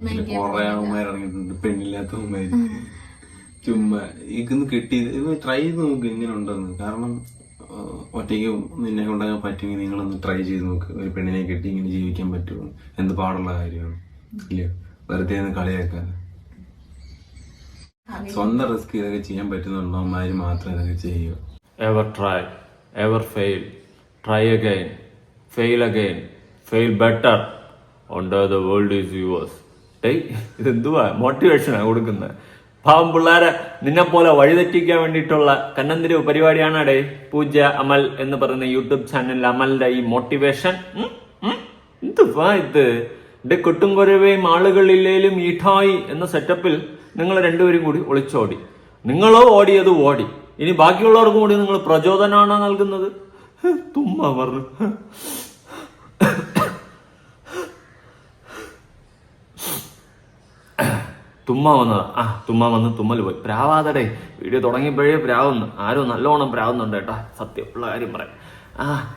കൊറേ അവന്മാരിറങ്ങിയിട്ടുണ്ട് പെണ്ണില്ലാത്തവന്മാര് ചുമ്മാ ഇതൊന്ന് കിട്ടി. ഇത് ട്രൈ ചെയ്ത് നോക്ക് ഇങ്ങനെ ഉണ്ടെന്ന്. കാരണം ഒറ്റയ്ക്ക് നിന്നെ കൊണ്ടാകാൻ പറ്റുമെങ്കിൽ നിങ്ങളൊന്ന് ട്രൈ ചെയ്ത് നോക്ക്. ഒരു പെണ്ണിനെ കെട്ടി ഇങ്ങനെ ജീവിക്കാൻ പറ്റുമോ? എന്ത് പാടുള്ള കാര്യമാണ്. ഇല്ലയോ വെറുതെ ഒന്ന് കളിയാക്കാതെ. സ്വന്തം റിസ്ക് ഇതൊക്കെ ചെയ്യാൻ പറ്റുന്നുണ്ടോ മാത്രം ഇതൊക്കെ ചെയ്യുക. Ever try ever fail try again fail again fail better on the world is yours. ഡേയ് ഇതെന്തുവാ? മോട്ടിവേഷനാണ് കൊടുക്കുന്നത്. പാവം പിള്ളേരെ നിന്നെ പോലെ വഴിതെറ്റിക്കാൻ വേണ്ടിയിട്ടുള്ള കണ്ണന്തിരിവ് പരിപാടിയാണ് അടേ പൂജ അമൽ എന്ന് പറയുന്ന യൂട്യൂബ് ചാനലിൽ അമലിന്റെ ഈ മോട്ടിവേഷൻ എന്തുവാ ഇത്? എന്റെ കൊട്ടും കുരവേയും ആളുകളില്ലേലും ഈഠായി എന്ന സെറ്റപ്പിൽ നിങ്ങൾ രണ്ടുപേരും കൂടി ഒളിച്ചോടി. നിങ്ങളോ ഓടിയത് ഓടി. ഇനി ബാക്കിയുള്ളവർക്കും കൂടി നിങ്ങൾ പ്രചോദനമാണോ നൽകുന്നത്? തുമ്മ പറഞ്ഞു തുമ്മ വന്നതാ. ആ തുമ്മ വന്ന് തുമ്മൽ പോയി. പ്രാവാതടേ വീഡിയോ തുടങ്ങിയപ്പോഴേ പ്രാവുന്നു. ആരും നല്ലോണം പ്രാവുന്നുണ്ട് കേട്ടോ. സത്യം ഉള്ള കാര്യം പറയാം. ആ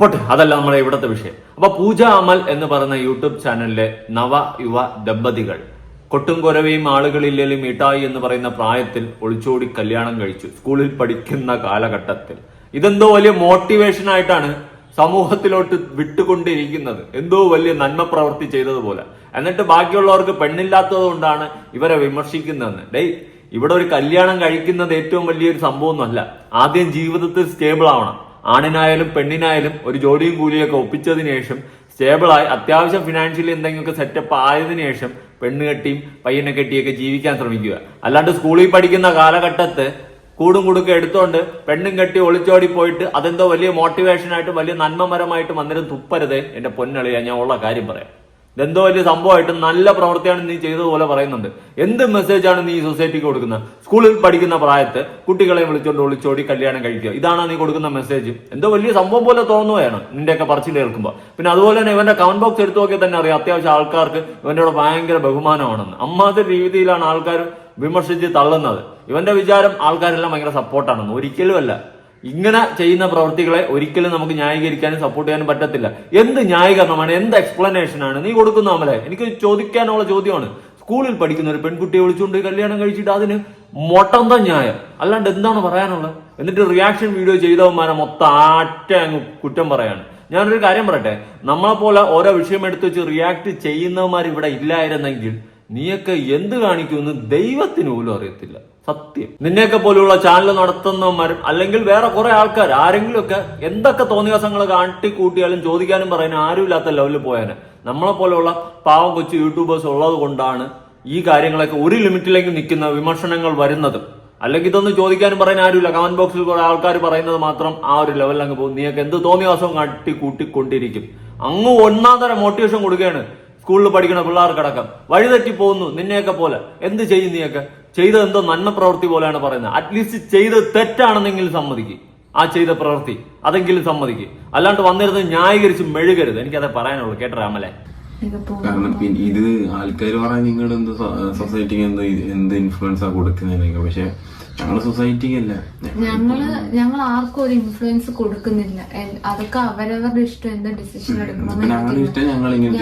പോട്ടെ അതല്ല നമ്മുടെ ഇവിടുത്തെ വിഷയം. അപ്പൊ പൂജ അമൽ എന്ന് പറയുന്ന യൂട്യൂബ് ചാനലിലെ നവ യുവ ദമ്പതികൾ കൊട്ടും കുരവയും ആളുകളില്ലേലും മിഠായി എന്ന് പറയുന്ന പ്രായത്തിൽ ഒളിച്ചോടി കല്യാണം കഴിച്ചു സ്കൂളിൽ പഠിക്കുന്ന കാലഘട്ടത്തിൽ. ഇതെന്തോ വലിയ മോട്ടിവേഷൻ ആയിട്ടാണ് സമൂഹത്തിലോട്ട് വിട്ടുകൊണ്ടിരിക്കുന്നത്. എന്തോ വലിയ നന്മ പ്രവൃത്തി ചെയ്തതുപോലെ. എന്നിട്ട് ബാക്കിയുള്ളവർക്ക് പെണ്ണില്ലാത്തത് കൊണ്ടാണ് ഇവരെ വിമർശിക്കുന്നതെന്ന്. ഡേയ് ഇവിടെ ഒരു കല്യാണം കഴിക്കുന്നത് ഏറ്റവും വലിയൊരു സംഭവമൊന്നുമല്ല. ആദ്യം ജീവിതത്തിൽ സ്റ്റേബിൾ ആവണം. ആണിനായാലും പെണ്ണിനായാലും ഒരു ജോലിയും കൂലിയൊക്കെ ഒപ്പിച്ചതിന് ശേഷം സ്റ്റേബിളായി അത്യാവശ്യം ഫിനാൻഷ്യലി എന്തെങ്കിലുമൊക്കെ സെറ്റപ്പ് ആയതിനു ശേഷം പെണ്ണ് കെട്ടിയും പയ്യനെ കെട്ടിയൊക്കെ ജീവിക്കാൻ ശ്രമിക്കുക. അല്ലാണ്ട് സ്കൂളിൽ പഠിക്കുന്ന കാലഘട്ടത്ത് കൂടും കുടുക്കെ എടുത്തോണ്ട് പെണ്ണും കെട്ടി ഒളിച്ചോടി പോയിട്ട് അതെന്തോ വലിയ മോട്ടിവേഷനായിട്ടും വലിയ നന്മമരമായിട്ട് അന്നേരം തുപ്പരുത്. എന്റെ പൊന്നളിയാ ഞാൻ ഉള്ള കാര്യം പറയാം. ഇതെന്തോ വലിയ സംഭവമായിട്ട് നല്ല പ്രവൃത്തിയാണ് നീ ചെയ്തതുപോലെ പറയുന്നുണ്ട്. എന്ത് മെസ്സേജാണ് നീ സൊസൈറ്റിക്ക് കൊടുക്കുന്നത്? സ്കൂളിൽ പഠിക്കുന്ന പ്രായത്ത് കുട്ടികളെ വിളിച്ചോണ്ട് ഒളിച്ചോടി കല്യാണം കഴിക്കുക. ഇതാണ് നീ കൊടുക്കുന്ന മെസ്സേജ് എന്തോ വലിയ സംഭവം പോലെ തോന്നുകയാണ്. നിന്റെയൊക്കെ പറച്ചിൽ കേൾക്കുമ്പോൾ പിന്നെ അതുപോലെ തന്നെ ഇവന്റെ കമന്റ് ബോക്സ് എടുത്തു നോക്കിയാൽ തന്നെ അറിയാം. അത്യാവശ്യം ആൾക്കാർക്ക് ഇവന്റെ ഭയങ്കര ബഹുമാനമാണെന്ന്. അമ്മാതിരി രീതിയിലാണ് ആൾക്കാർ വിമർശിച്ച് തള്ളുന്നത്. ഇവന്റെ വിചാരം ആൾക്കാരെല്ലാം ഭയങ്കര സപ്പോർട്ടാണെന്ന് ഒരിക്കലുമല്ല ഇങ്ങനെ ചെയ്യുന്ന പ്രവൃത്തികളെ ഒരിക്കലും നമുക്ക് ന്യായീകരിക്കാനും സപ്പോർട്ട് ചെയ്യാനും പറ്റത്തില്ല. എന്ത് ന്യായീകരണമാണ്? എന്ത് എക്സ്പ്ലനേഷൻ ആണ്? നീ കൊടുക്കുന്ന അമലെ. എനിക്ക് ചോദിക്കാനുള്ള ചോദ്യമാണ്. സ്കൂളിൽ പഠിക്കുന്ന ഒരു പെൺകുട്ടിയെ വിളിച്ചുകൊണ്ട് കല്യാണം കഴിച്ചിട്ട് അതിന് മൊട്ടന്ത ന്യായം. അല്ലാണ്ട് എന്താണ് പറയാനുള്ളത്? എന്നിട്ട് റിയാക്ഷൻ വീഡിയോ ചെയ്തവന്മാരെ മൊത്തം ആറ്റ അങ്ങ് കുറ്റം പറയാണ്. ഞാനൊരു കാര്യം പറയട്ടെ. നമ്മളെ പോലെ ഓരോ വിഷയം എടുത്തു വെച്ച് റിയാക്ട് ചെയ്യുന്നവന്മാർ ഇവിടെ ഇല്ലായിരുന്നെങ്കിൽ നീയൊക്കെ എന്ത് കാണിക്കുമെന്ന് ദൈവത്തിന് പോലും അറിയത്തില്ല. സത്യം. നിന്നെയൊക്കെ പോലെയുള്ള ചാനൽ നടത്തുന്നവന്മാരും അല്ലെങ്കിൽ വേറെ കുറെ ആൾക്കാർ ആരെങ്കിലുമൊക്കെ എന്തൊക്കെ തോന്നിയാസങ്ങൾ കാട്ടി കൂട്ടിയാലും ചോദിക്കാനും പറയാനും ആരുമില്ലാത്ത ലെവലിൽ പോയാന്. നമ്മളെ പോലെയുള്ള പാവം കൊച്ചു യൂട്യൂബേഴ്സ് ഉള്ളത് കൊണ്ടാണ് ഈ കാര്യങ്ങളൊക്കെ ഒരു ലിമിറ്റിലേക്ക് നിൽക്കുന്ന വിമർശനങ്ങൾ വരുന്നത്. അല്ലെങ്കിൽ ഇതൊന്നും ചോദിക്കാനും പറയാൻ ആരുമില്ല. കമന്റ് ബോക്സിൽ കുറെ ആൾക്കാർ പറയുന്നത് മാത്രം ആ ഒരു ലെവലിൽ അങ്ങ് പോകും. നീയൊക്കെ എന്ത് തോന്നിയാസവും കാട്ടി കൂട്ടിക്കൊണ്ടിരിക്കും അങ്ങ് ഒന്നാം തരം മോട്ടിവേഷൻ കൊടുക്കുകയാണ്. സ്കൂളിൽ പഠിക്കുന്ന പിള്ളേർക്കടക്കം. വഴിതെറ്റി പോകുന്നു നിന്നെയൊക്കെ പോലെ. എന്ത് ചെയ്യും നീയൊക്കെ? ചെയ്തത് എന്തോ നന്മ പ്രവൃത്തി പോലെയാണ് പറയുന്നത്. അറ്റ്ലീസ്റ്റ് ചെയ്ത് തെറ്റാണെന്നെങ്കിലും സമ്മതിക്കും. ആ ചെയ്ത പ്രവൃത്തി അതെങ്കിലും സമ്മതിക്കും. അല്ലാണ്ട് വന്നിരുന്ന് ന്യായീകരിച്ച് മെഴുകരുത്. എനിക്കതേ പറയാനുള്ളൂ. കേട്ടോ രാമലെ? കാരണം പിന്നെ ഇത് ആൾക്കാർ പറയാൻ നിങ്ങൾ എന്ത് സൊസൈറ്റിക്ക് എന്ത് എന്ത് ഇൻഫ്ലുവൻസാ കൊടുക്കുന്നതിനൊക്കെ പക്ഷെ ഞങ്ങൾ ഞങ്ങൾ ആർക്കും ഒരു ഇൻഫ്ലുവൻസ് കൊടുക്കുന്നില്ല. അതൊക്കെ അവരവരുടെ ഇഷ്ടം എന്താ ഡിസിഷൻ എടുക്കണം ഞങ്ങളുടെ ഇഷ്ടം ഞങ്ങൾ ഇങ്ങനെ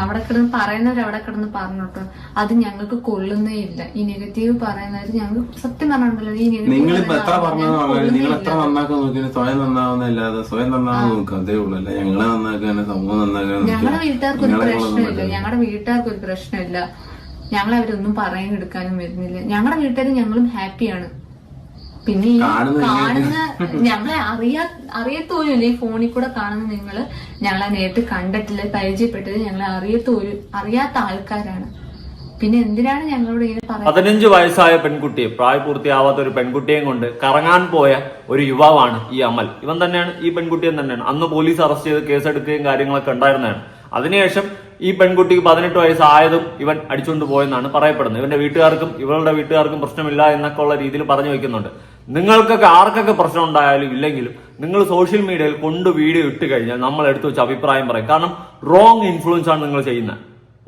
അവിടെ കിടന്ന് പറയുന്നവർ അവിടെ കിടന്ന് പറഞ്ഞോട്ടോ. അത് ഞങ്ങൾക്ക് കൊള്ളുന്നേ ഇല്ല. ഈ നെഗറ്റീവ് പറയുന്നവർ ഞങ്ങൾ സത്യം പറഞ്ഞിട്ടുണ്ടല്ലോ ഈ എത്ര നെഗറ്റീവ് നിങ്ങൾ എത്ര നന്നാക്കാൻ നോക്കിയാലും സ്വയം നന്നാവുന്നല്ലാതെ സ്വയം നന്നാവാൻ നോക്കുക. അതേ ഉള്ളൂ. അല്ല? ഞങ്ങളെ സമൂഹം ഞങ്ങളുടെ വീട്ടുകാർക്ക് ഒരു പ്രശ്നമില്ല ഞങ്ങളുടെ വീട്ടുകാർക്ക് ഒരു പ്രശ്നമില്ല. ഞങ്ങൾ അവരൊന്നും പറയാൻ എടുക്കാനും വരുന്നില്ല. ഞങ്ങളുടെ വീട്ടുകാർ ഞങ്ങളും ഹാപ്പിയാണ്. പിന്നെ ഈ കാണുന്ന കാണുന്ന ഞങ്ങളെ അറിയാ അറിയത്തോലും ഈ ഫോണിൽ കൂടെ കാണുന്ന നിങ്ങൾ ഞങ്ങളെ നേരിട്ട് കണ്ടിട്ടില്ല പരിചയപ്പെട്ടത് ഞങ്ങളെ അറിയത്തോലും അറിയാത്ത ആൾക്കാരാണ്. പിന്നെ എന്തിനാണ് ഞങ്ങളോട് ഇങ്ങനെ പറയുന്നത്? പതിനഞ്ച് വയസ്സായ പെൺകുട്ടിയെ പ്രായപൂർത്തിയാവാത്ത ഒരു പെൺകുട്ടിയെയും കൊണ്ട് കറങ്ങാൻ പോയ ഒരു യുവാവാണ് ഈ അമൽ. ഇവൻ തന്നെയാണ് ഈ പെൺകുട്ടിയും തന്നെയാണ്. അന്ന് പോലീസ് അറസ്റ്റ് ചെയ്ത് കേസെടുക്കുകയും കാര്യങ്ങളൊക്കെ ഉണ്ടായിരുന്നതാണ്. അതിനുശേഷം ഈ പെൺകുട്ടിക്ക് പതിനെട്ട് വയസ്സായതും ഇവൻ അടിച്ചുകൊണ്ട് പോയെന്നാണ് പറയപ്പെടുന്നത്. ഇവന്റെ വീട്ടുകാർക്കും ഇവളുടെ വീട്ടുകാർക്കും പ്രശ്നമില്ല എന്നൊക്കെ ഉള്ള രീതിയിൽ പറഞ്ഞു വെക്കുന്നുണ്ട്. നിങ്ങൾക്കൊക്കെ ആർക്കൊക്കെ പ്രശ്നം ഉണ്ടായാലും ഇല്ലെങ്കിലും നിങ്ങൾ സോഷ്യൽ മീഡിയയിൽ കൊണ്ട് വീഡിയോ ഇട്ട് കഴിഞ്ഞാൽ നമ്മൾ എടുത്തു വെച്ച് അഭിപ്രായം പറയും. കാരണം റോങ് ഇൻഫ്ലുവൻസ് ആണ് നിങ്ങൾ ചെയ്യുന്നത്.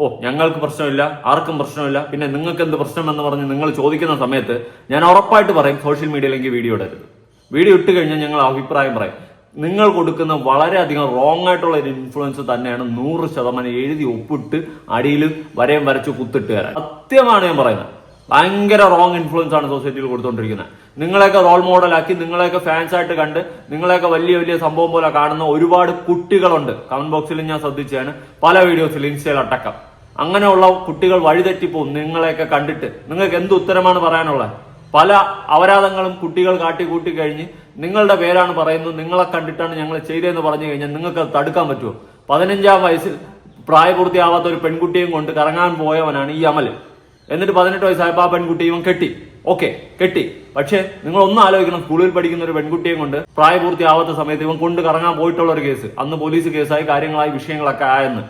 ഓ ഞങ്ങൾക്ക് പ്രശ്നമില്ല ആർക്കും പ്രശ്നമില്ല. പിന്നെ നിങ്ങൾക്ക് എന്ത് പ്രശ്നം എന്ന് പറഞ്ഞ് നിങ്ങൾ ചോദിക്കുന്ന സമയത്ത് ഞാൻ ഉറപ്പായിട്ട് പറയും സോഷ്യൽ മീഡിയയിലേക്ക് വീഡിയോ ഇടരുത്. വീഡിയോ ഇട്ട് കഴിഞ്ഞാൽ ഞങ്ങൾ അഭിപ്രായം പറയും. നിങ്ങൾ കൊടുക്കുന്ന വളരെയധികം റോങ് ആയിട്ടുള്ള ഒരു ഇൻഫ്ലുവൻസ് തന്നെയാണ് നൂറ് ശതമാനം എഴുതി ഒപ്പിട്ട് അടിയിൽ വരയും വരച്ച് കുത്തിട്ട് തരാൻ സത്യമാണ് ഞാൻ പറയുന്നത്. ഭയങ്കര റോങ് ഇൻഫ്ലുവൻസ് ആണ് സൊസൈറ്റിയിൽ കൊടുത്തുകൊണ്ടിരിക്കുന്നത് നിങ്ങളെയൊക്കെ റോൾ മോഡലാക്കി നിങ്ങളെയൊക്കെ ഫാൻസ് ആയിട്ട് കണ്ട് നിങ്ങളെയൊക്കെ വലിയ വലിയ സംഭവം പോലെ കാണുന്ന ഒരുപാട് കുട്ടികളുണ്ട്. കമന്റ് ബോക്സിൽ ഞാൻ ശ്രദ്ധിച്ചാണ് പല വീഡിയോസിൽ ഇൻസ്റ്റയിൽ അടക്കം അങ്ങനെയുള്ള കുട്ടികൾ വഴിതെറ്റിപ്പോവും നിങ്ങളെയൊക്കെ കണ്ടിട്ട് നിങ്ങൾക്ക് എന്ത് ഉത്തരമാണ് പറയാനുള്ളത്? പല അപരാധങ്ങളും കുട്ടികൾ കാട്ടിക്കൂട്ടി കഴിഞ്ഞ് നിങ്ങളുടെ പേരാണ് പറയുന്നത് നിങ്ങളെ കണ്ടിട്ടാണ് ഞങ്ങൾ ചെയ്തതെന്ന് പറഞ്ഞു കഴിഞ്ഞാൽ നിങ്ങൾക്ക് അത് തടുക്കാൻ പറ്റുമോ? പതിനഞ്ചാം വയസ്സിൽ പ്രായപൂർത്തിയാവാത്ത ഒരു പെൺകുട്ടിയും കൊണ്ട് കറങ്ങാൻ പോയവനാണ് ഈ അമൽ എന്നിട്ട് പതിനെട്ട് വയസ്സായപ്പോൾ ആ പെൺകുട്ടി ഇവൻ കെട്ടി. ഓക്കെ കെട്ടി. പക്ഷേ നിങ്ങൾ ഒന്ന് ആലോചിക്കണം സ്കൂളിൽ പഠിക്കുന്ന ഒരു പെൺകുട്ടിയും കൊണ്ട് പ്രായപൂർത്തിയാവാത്ത സമയത്ത് ഇവൻ കൊണ്ട് കറങ്ങാൻ പോയിട്ടുള്ള ഒരു കേസ്. അന്ന് പോലീസ് കേസായി കാര്യങ്ങളായി വിഷയങ്ങളൊക്കെ ആയെന്ന്.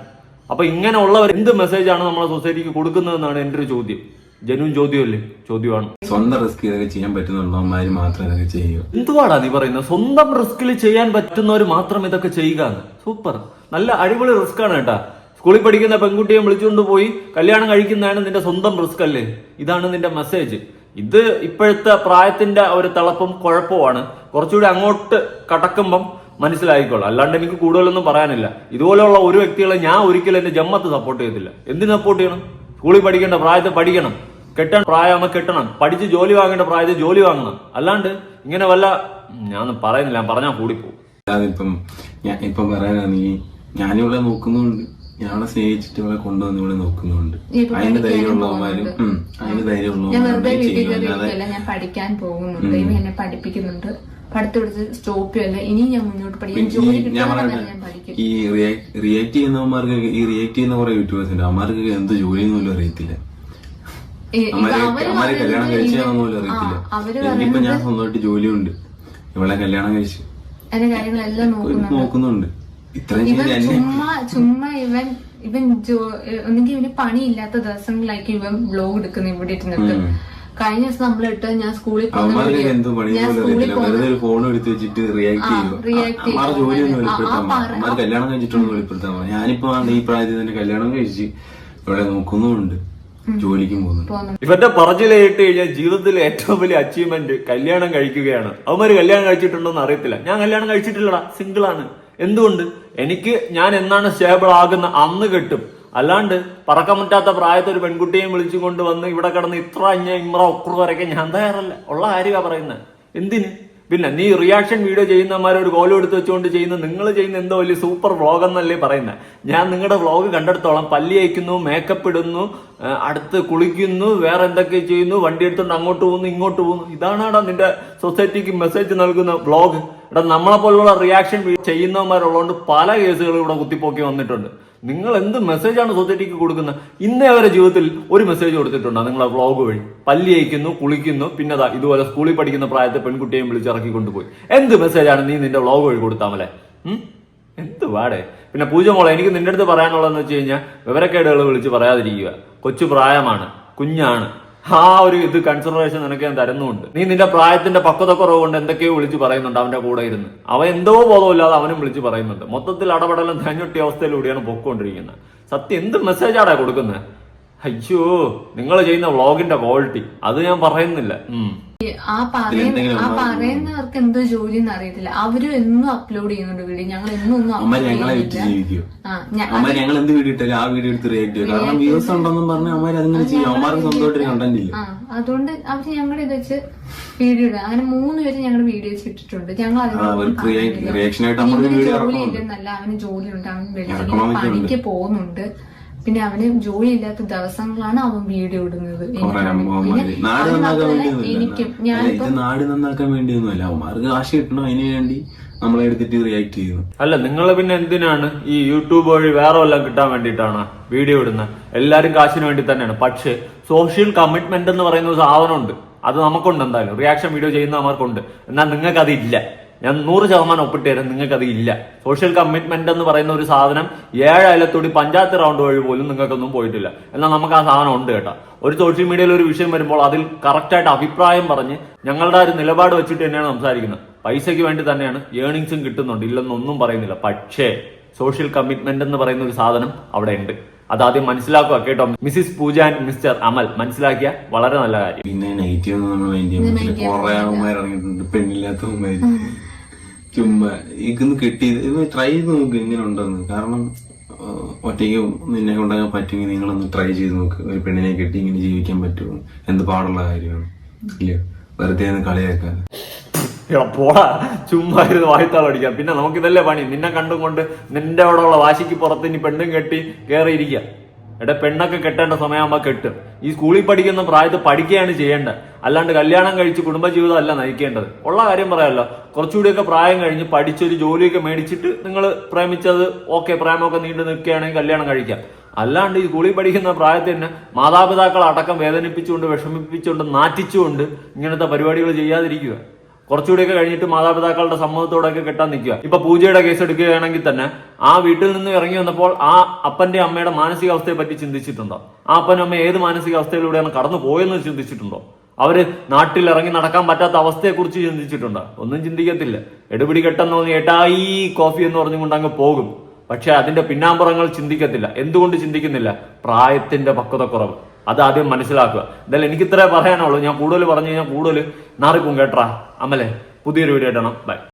അപ്പൊ ഇങ്ങനെയുള്ളവർ എന്ത് മെസ്സേജ് ആണ് നമ്മളെ സൊസൈറ്റിക്ക് കൊടുക്കുന്നതെന്നാണ് എന്റെ ഒരു ചോദ്യം. ജനുവൻ ചോദ്യമല്ലേ? ചോദ്യമാണ്. സ്വന്തം റിസ്ക് ഇതൊക്കെ ചെയ്യാൻ പറ്റുന്നുള്ളവന്മാര് മാത്രം ഇതൊക്കെ ചെയ്യുക. എന്തുവാടാ നീ പറയുന്നത്? സ്വന്തം റിസ്കിൽ ചെയ്യാൻ പറ്റുന്നവർ മാത്രം ഇതൊക്കെ ചെയ്യുക സൂപ്പർ. നല്ല അടിപൊളി റിസ്ക് ആണ് കേട്ടാ. സ്കൂളിൽ പഠിക്കുന്ന പെൺകുട്ടിയെ വിളിച്ചുകൊണ്ട് പോയി കല്യാണം കഴിക്കുന്നതാണ് നിന്റെ സ്വന്തം റിസ്ക് അല്ലേ? ഇതാണ് നിന്റെ മെസ്സേജ് ഇത് ഇപ്പോഴത്തെ പ്രായത്തിന്റെ ഒരു തിളപ്പും കുഴപ്പമാണ് കുറച്ചുകൂടി അങ്ങോട്ട് കടക്കുമ്പം മനസ്സിലായിക്കോളാം. അല്ലാണ്ട് എനിക്ക് കൂടുതലൊന്നും പറയാനില്ല. ഇതുപോലെയുള്ള ഒരു വ്യക്തികളെ ഞാൻ ഒരിക്കലും എന്റെ ജമ്മത്ത് സപ്പോർട്ട് ചെയ്തില്ല എന്തിനു സപ്പോർട്ട് ചെയ്യണം? സ്കൂളിൽ പഠിക്കേണ്ട പ്രായത്തെ പഠിക്കണം. കെട്ടണം പ്രായമാകുമ്പോൾ കെട്ടണം. പഠിച്ച് ജോലി വാങ്ങേണ്ട പ്രായത്തിൽ ജോലി വാങ്ങണം. അല്ലാണ്ട് ഇങ്ങനെ വല്ല ഞാൻ പറയുന്നില്ല. ഞാൻ പറഞ്ഞാൽ കൂടിപ്പോകും അല്ലാതെ ഇപ്പം ഞാൻ ഇപ്പം പറയാനാണെങ്കിൽ ഞാനിവിടെ നോക്കുന്നുണ്ട്. ഞാൻ അവളെ സ്നേഹിച്ചിട്ട് ഇവിടെ കൊണ്ടുവന്ന് ഇവിടെ നോക്കുന്നുണ്ട്. അതിന്റെ അതിന് ധൈര്യമുള്ളവന്മാരും അതിന്റെ അതിന് ഞാൻ വെറുതെ ധൈര്യമുള്ളവന്മാരും പഠിക്കാൻ പോകുന്നുണ്ട്. എന്നെ പഠിപ്പിക്കുന്നുണ്ട്. പഠിത്തം എടുത്ത് സ്റ്റോപ്പ് ചെയ്യല്ല ഇനി ഞാൻ മുന്നോട്ട് പഠിക്കും. ജോലി ഈ ഞാൻ പഠിക്കും. ഈ റിയാക്ട് ചെയ്യുന്നവന്മാർക്ക് ഈ റിയാക്ട് ചെയ്യുന്ന കുറെ യൂട്യൂബേഴ്സ് ഉണ്ട്. അവന്മാർക്ക് എന്ത് ജോലി ഒന്നും അറിയത്തില്ല. അവർ കല്യാണം പറയുന്നത് കഴിച്ചാണെന്ന് പോലും അറിയത്തില്ല. എനിക്കിപ്പോ ഞാൻ സ്വന്തമായിട്ട് ജോലിയുണ്ട്. ഇവളെ കല്യാണം കഴിച്ചു. കാര്യങ്ങളെല്ലാം നോക്കുന്നുണ്ട്. ചുമ്മാ ചുമ്മാ ഇവൻ ഇവൻ ഒന്നെങ്കിൽ ഇവന് പണിയില്ലാത്ത ദിവസങ്ങളിലായിരിക്കും ഇവൻ ബ്ലോഗ് എടുക്കുന്നത് ഇവിടെ ഇരുന്നിട്ട് കഴിഞ്ഞ ദിവസം നമ്മൾ ഇട്ട് ഞാൻ സ്കൂളിൽ ഫോൺ എടുത്ത് വെച്ചിട്ട് റിയാക്ട് ചെയ്യും കല്യാണം കഴിച്ചിട്ടൊന്നും വെളിപ്പെടുത്താൻ പാടില്ല. ഞാനിപ്പോ ആണ് ഈ പ്രായത്തിൽ തന്നെ കല്യാണം കഴിച്ച് ഇവിടെ നോക്കുന്നുമുണ്ട്. ജോലിക്കും പോകുന്നുണ്ട്. പോകുന്നു ഇവന്റെ പറച്ചിലേട്ട് കഴിഞ്ഞാൽ ജീവിതത്തിലെ ഏറ്റവും വലിയ അച്ചീവ്മെന്റ് കല്യാണം കഴിക്കുകയാണ്. അവന്മാര് കല്യാണം കഴിച്ചിട്ടുണ്ടോന്ന് അറിയത്തില്ല. ഞാൻ കല്യാണം കഴിച്ചിട്ടില്ലടാ. സിംഗിൾ ആണ്. എന്തുകൊണ്ട്? എനിക്ക് ഞാൻ എന്നാണ് സ്റ്റേബിൾ ആകുന്ന അന്ന് കിട്ടും. അല്ലാണ്ട് പറക്കാൻ പറ്റാത്ത പ്രായത്തെ ഒരു പെൺകുട്ടിയെയും വിളിച്ചു കൊണ്ട് വന്ന് ഇവിടെ കിടന്ന് ഇത്ര അഞ്ഞ ഇമ്ര ഒക്കുറ വരയ്ക്കാൻ ഞാൻ തയ്യാറല്ല. ഉള്ള കാര്യമാണ് പറയുന്നത്. എന്തിന്? പിന്നെ നീ റിയാക്ഷൻ വീഡിയോ ചെയ്യുന്നമാരെ ഒരു കോലം എടുത്ത് വെച്ചുകൊണ്ട് ചെയ്യുന്ന നിങ്ങൾ ചെയ്യുന്ന എന്തോ വലിയ സൂപ്പർ വ്ളോഗ് എന്നല്ലേ പറയുന്നത് ഞാൻ നിങ്ങളുടെ വ്ളോഗ് കണ്ടെടുത്തോളം. പല്ലി അയക്കുന്നു മേക്കപ്പ് ഇടുന്നു അടുത്ത് കുളിക്കുന്നു വേറെ എന്തൊക്കെ ചെയ്യുന്നു വണ്ടി എടുത്തുകൊണ്ട് അങ്ങോട്ട് പോകുന്നു ഇങ്ങോട്ട് പോകുന്നു. ഇതാണാടാ നിന്റെ സൊസൈറ്റിക്ക് മെസ്സേജ് നൽകുന്ന വ്ളോഗ് എടാ നമ്മളെ പോലുള്ള റിയാക്ഷൻ ചെയ്യുന്നവന്മാരുള്ളതുകൊണ്ട് പല കേസുകളും ഇവിടെ കുത്തിപ്പോക്കി വന്നിട്ടുണ്ട്. നിങ്ങൾ എന്ത് മെസ്സേജാണ് സൊസൈറ്റിക്ക് കൊടുക്കുന്നത്? ഇന്നേ അവരെ ജീവിതത്തിൽ ഒരു മെസ്സേജ് കൊടുത്തിട്ടുണ്ടോ? നിങ്ങളെ വ്ളോഗ് വഴി. പല്ലി അയക്കുന്നു കുളിക്കുന്നു പിന്നെ ദാ ഇതുപോലെ സ്കൂളിൽ പഠിക്കുന്ന പ്രായത്തെ പെൺകുട്ടിയെയും വിളിച്ചിറക്കി കൊണ്ടുപോയി. എന്ത് മെസ്സേജാണ് നീ നിന്റെ വ്ളോഗ് വഴി കൊടുത്താമല്ലേ? എന്ത് പാടെ പിന്നെ പൂജ മോളെ എനിക്ക് നിന്റെ അടുത്ത് പറയാനുള്ളതെന്ന് വെച്ച് കഴിഞ്ഞാൽ വിവരക്കേടുകൾ വിളിച്ച് പറയാതിരിക്കുക. കൊച്ചു പ്രായമാണ് കുഞ്ഞാണ്. ആ ഒരു ഇത് കൺസിഡറേഷൻ നിനക്ക് ഞാൻ തരുന്നുണ്ട്. നീ നിന്റെ പ്രായത്തിന്റെ പക്വതക്കുറവ് കൊണ്ട് എന്തൊക്കെയോ വിളിച്ച് പറയുന്നുണ്ട് അവന്റെ കൂടെ ഇരുന്ന്. അവൻ എന്തോ ബോധമില്ലാതെ അവനും വിളിച്ച് പറയുന്നുണ്ട്. മൊത്തത്തിൽ അടപടലും തഞ്ഞൊട്ടിയ അവസ്ഥയിലൂടെയാണ് പൊക്കോണ്ടിരിക്കുന്നത് സത്യം എന്ത് മെസ്സേജാടാ കൊടുക്കുന്നത് അയ്യോ നിങ്ങൾ ചെയ്യുന്ന വ്ളോഗിന്റെ ക്വാളിറ്റി. അത് ഞാൻ പറയുന്നില്ല. ആ പറയുന്ന ആ പറയുന്നവർക്ക് എന്തോ ജോലി എന്ന് അറിയത്തില്ല. അവരും എന്നും അപ്ലോഡ് ചെയ്യുന്നുണ്ട് വീഡിയോ. ഞങ്ങൾ എന്നും ഒന്നും അമ്മ ഞങ്ങളെ വിറ്റ് ഞാൻ അമ്മ ഞങ്ങൾ എന്ത് വീഡിയോ ഇട്ടാലും ആ വീഡിയോ എടുത്ത് റിയാക്ട് ചെയ്യും. കാരണം വ്യൂസ് ഉണ്ടെന്നും പറഞ്ഞ് അമ്മ അതിങ്ങനെ ചെയ്യും. അമ്മമാർക്ക് സ്വന്തമായിട്ട് കണ്ടന്റ് ഇല്ല? അതുകൊണ്ട് അവർ ഞങ്ങളുടെ ഇത് വെച്ച് വീഡിയോ ഇടുക. അങ്ങനെ മൂന്ന് പേര് ഞങ്ങൾ വീഡിയോസ് ഇട്ടിട്ടുണ്ട്. ഞങ്ങൾ ആ, ജോലി റിയാക്ഷൻ ആയിട്ട് നമ്മൾ അവന് വീഡിയോ ജോലി ഉണ്ട് ഇല്ലെന്നല്ല. ജോലിയുണ്ട് അവൻ വെളിയിൽ പണിക്ക് പോകുന്നുണ്ട്. പിന്നെ അവന് ജോലി ഇല്ലാത്ത ദിവസങ്ങളാണ് അവൻ വീഡിയോ ഇടുന്നത്. എനിക്കും അല്ല, ഞാൻ നാട് നന്നാക്കാൻ വേണ്ടിയൊന്നുമല്ല. അവന്മാർക്ക് കാശ് കിട്ടണം അതിന് വേണ്ടി നമ്മളെ എടുത്തിട്ട് റിയാക്ട് ചെയ്യുന്നു. അല്ല നിങ്ങൾ പിന്നെ എന്തിനാണ് ഈ യൂട്യൂബ് വഴി വേറെ വല്ലതും കിട്ടാൻ വേണ്ടിയിട്ടാണ് വീഡിയോ ഇടുന്നത്? എല്ലാരും കാശിന് വേണ്ടി തന്നെയാണ്. പക്ഷെ സോഷ്യൽ കമ്മിറ്റ്മെന്റ് എന്ന് പറയുന്ന ഒരു സാധനമുണ്ട്. അത് നമുക്കുണ്ട് എന്തായാലും. റിയാക്ഷൻ വീഡിയോ ചെയ്യുന്ന അവർക്കുണ്ട്. എന്നാൽ നിങ്ങൾക്ക് അതില്ല ഞാൻ നൂറ് ശതമാനം ഒപ്പിട്ട് തരാം നിങ്ങൾക്ക് അത് ഇല്ല. സോഷ്യൽ കമ്മിറ്റ്മെന്റ് എന്ന് പറയുന്ന ഒരു സാധനം ഏഴ് അയലത്തോടി പഞ്ചായത്ത് റൗണ്ട് വഴി പോലും നിങ്ങൾക്കൊന്നും പോയിട്ടില്ല. എന്നാൽ നമുക്ക് ആ സാധനം ഉണ്ട് കേട്ടോ. ഒരു സോഷ്യൽ മീഡിയയിൽ ഒരു വിഷയം വരുമ്പോൾ അതിൽ കറക്റ്റായിട്ട് അഭിപ്രായം പറഞ്ഞ് ഞങ്ങളുടെ ഒരു നിലപാട് വെച്ചിട്ട് തന്നെയാണ് സംസാരിക്കുന്നത്. പൈസയ്ക്ക് വേണ്ടി തന്നെയാണ് ഏണിങ്സും കിട്ടുന്നുണ്ട്. ഇല്ലെന്നൊന്നും പറയുന്നില്ല. പക്ഷേ സോഷ്യൽ കമ്മിറ്റ്മെന്റ് എന്ന് പറയുന്ന ഒരു സാധനം അവിടെ ഉണ്ട്. അത് ആദ്യം മനസ്സിലാക്കുക കേട്ടോ. Mrs Pooja and Mr Amal മനസ്സിലാക്കിയ വളരെ നല്ല കാര്യം. പിന്നെ നെഗറ്റീവ് ഒന്നും നമ്മൾ മൈൻഡ് ചുമ്മാ ഇതിന്ന് ഇത് ട്രൈ ചെയ്ത് നോക്ക് ഇങ്ങനെ ഉണ്ടെന്ന് കാരണം ഒറ്റയ്ക്ക് നിന്നെ കൊണ്ടാകാൻ പറ്റുമെങ്കിൽ നിങ്ങളൊന്ന് ട്രൈ ചെയ്ത് നോക്ക്. ഒരു പെണ്ണിനെ കെട്ടി ഇങ്ങനെ ജീവിക്കാൻ പറ്റുമോ? എന്ത് പാടുള്ള കാര്യമാണ്. ഇല്ല? വെറുതെ ഒന്ന് കളിയാക്കാതെ പോടാ. ചുമ്മാ ഇരുന്ന് വായത്താളടിക്കാം പിന്നെ നമുക്കിതല്ലേ പണി? നിന്നെ കണ്ടും കൊണ്ട് നിന്റെ അവിടെ ഉള്ള വാശിക്ക് പുറത്ത് ഇനി പെണ്ണും കെട്ടി കയറിയിരിക്കുക എടാ പെണ്ണൊക്കെ കെട്ടേണ്ട സമയമാകുമ്പോൾ കെട്ടും. ഈ സ്കൂളിൽ പഠിക്കുന്ന പ്രായത്ത് പഠിക്കുകയാണ് ചെയ്യേണ്ടത്. അല്ലാണ്ട് കല്യാണം കഴിച്ച് കുടുംബജീവിതം അല്ല നയിക്കേണ്ടത്. ഉള്ള കാര്യം പറയാമല്ലോ കുറച്ചുകൂടിയൊക്കെ പ്രായം കഴിഞ്ഞ് പഠിച്ചൊരു ജോലിയൊക്കെ മേടിച്ചിട്ട് നിങ്ങൾ പ്രേമിച്ചത് ഓക്കെ പ്രേമമൊക്കെ നീണ്ടു നിൽക്കുകയാണെങ്കിൽ കല്യാണം കഴിക്കാം. അല്ലാണ്ട് ഈ കുളി പഠിക്കുന്ന പ്രായത്തിൽ തന്നെ മാതാപിതാക്കൾ അടക്കം വേദനിപ്പിച്ചുകൊണ്ട് വിഷമിപ്പിച്ചുകൊണ്ട് നാറ്റിച്ചുകൊണ്ട് ഇങ്ങനത്തെ പരിപാടികൾ ചെയ്യാതിരിക്കുക. കുറച്ചുകൂടിയൊക്കെ കഴിഞ്ഞിട്ട് മാതാപിതാക്കളുടെ സമ്മതത്തോടെയൊക്കെ കെട്ടാൻ നിൽക്കുക. ഇപ്പൊ പൂജയുടെ കേസ് എടുക്കുകയാണെങ്കിൽ തന്നെ ആ വീട്ടിൽ നിന്ന് ഇറങ്ങി വന്നപ്പോൾ ആ അപ്പന്റെ അമ്മയുടെ മാനസികാവസ്ഥയെ പറ്റി ചിന്തിച്ചിട്ടുണ്ടോ? ആ അപ്പനും അമ്മ ഏത് മാനസികാവസ്ഥയിലൂടെയാണ് കടന്നു പോയെന്ന് ചിന്തിച്ചിട്ടുണ്ടോ? അവർ നാട്ടിൽ ഇറങ്ങി നടക്കാൻ പറ്റാത്ത അവസ്ഥയെക്കുറിച്ച് ചിന്തിച്ചിട്ടുണ്ട്. ഒന്നും ചിന്തിക്കത്തില്ല. എടുപിടി കെട്ടെന്ന് തോന്നി ഏട്ടായി കോഫി എന്ന് പറഞ്ഞുകൊണ്ട് അങ്ങ് പോകും. പക്ഷെ അതിന്റെ പിന്നാമ്പുറങ്ങൾ ചിന്തിക്കത്തില്ല. എന്തുകൊണ്ട് ചിന്തിക്കുന്നില്ല? പ്രായത്തിന്റെ പക്വതക്കുറവ്. അത് ആദ്യം മനസ്സിലാക്കുക. എന്തായാലും എനിക്ക് ഇത്രേ പറയാനുള്ളൂ. ഞാൻ കൂടുതൽ പറഞ്ഞു കഴിഞ്ഞാൽ കൂടുതൽ നാറിക്കും കേട്ടാ. അമലെ പുതിയൊരു വീഡിയോ ഇടണം ബൈ.